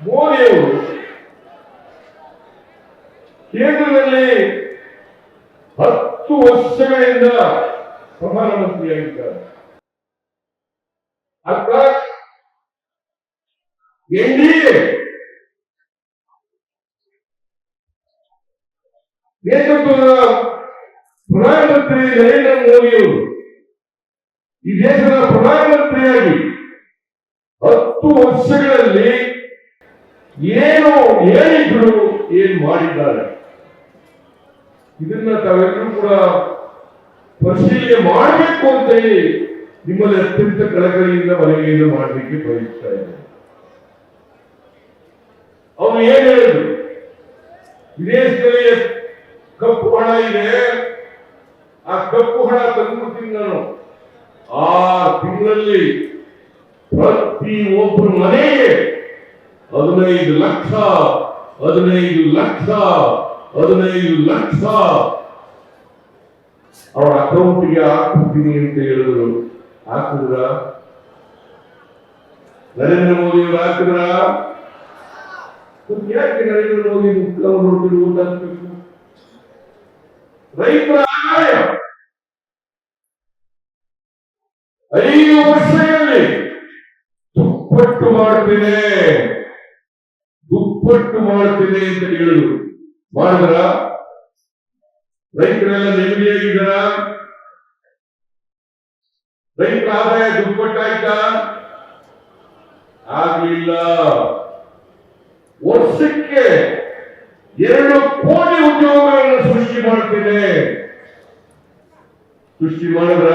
ಮೋದಿಯವರು ಕೇಂದ್ರದಲ್ಲಿ ಹತ್ತು ವರ್ಷಗಳಿಂದ ಪ್ರಧಾನಮಂತ್ರಿಯಾಗಿದ್ದಾರೆ. ಅರ್ಥ ಎನ್ ಡಿ ಎ ನೇತೃತ್ವದ ಪ್ರಧಾನಮಂತ್ರಿ ನರೇಂದ್ರ ಮೋದಿಯವರು ಈ ದೇಶದ ಪ್ರಧಾನಮಂತ್ರಿಯಾಗಿ ಹತ್ತು ವರ್ಷಗಳಲ್ಲಿ ಏನು ಹೇಳಿದ್ರು ಏನ್ ಮಾಡಿದ್ದಾರೆ. ಇದನ್ನ ತಾವೆಲ್ಲರೂ ಕೂಡ ಪರಿಶೀಲನೆ ಮಾಡಬೇಕು ಅಂತ ಹೇಳಿ ನಿಮ್ಮಲ್ಲಿ ಅತ್ಯಂತ ಕಳಕಳಿಯಿಂದ ಮನೆಯನ್ನು ಮಾಡಲಿಕ್ಕೆ ಬಯಸ್ತಾ ಇದ್ದಾರೆ ಅವನು ಏನ್ ಹೇಳಿದ್ರು? ವಿದೇಶದಲ್ಲಿ ಕಪ್ಪು ಹಣ ಇದೆ. ಆ ಕಪ್ಪು ಹಣ ತಂದ್ಬಿಡ್ತೀನಿ ನಾನು. ಆ ತಿಂಗಳಲ್ಲಿ ಪ್ರತಿ ಒಬ್ಬರು ಮನೆಗೆ ಹದಿನೈದು ಲಕ್ಷ ಹದಿನೈದು ಲಕ್ಷ ಹದಿನೈದು ಲಕ್ಷ. ಅವರ ಅಕೌಂಟ್ಗೆ ಹಾಕ್ಬಿಡ್ತೀನಿ ಅಂತ ಹೇಳಿದ್ರು. ಹಾಕಿದ್ರ ನರೇಂದ್ರ ಮೋದಿ ಅವರು ಹಾಕಿದ್ರ ಯಾಕೆ ನರೇಂದ್ರ ಮೋದಿ ಮುಖ ನೋಡ್ತಿರು ಊಟ ಹಾಕ್ಬೇಕು ರೈತರ ಆದಾಯ. ಐದು ವರ್ಷದಲ್ಲಿ ದುಪ್ಪಟ್ಟು ಮಾಡ್ತೇನೆ. ದುಪ್ಪಟ್ಟು ಮಾಡುತ್ತಿದೆ ಅಂತ ಹೇಳಿದ್ರು. ಮಾಡಿದ್ರ ರೈತರೆಲ್ಲ ನೆಮ್ಮದಿಯಾಗಿದ್ದಾರ? ರೈತ ಆದಾಯ ದುಪ್ಪಟ್ಟಾಯ್ತಾ ಆಗ್ಲಿಲ್ಲ. ವರ್ಷಕ್ಕೆ ಎರಡು ಕೋಟಿ ಉದ್ಯೋಗಗಳನ್ನು ಸೃಷ್ಟಿ ಮಾಡ್ತೇನೆ ಸೃಷ್ಟಿ ಮಾಡಿದ್ರ?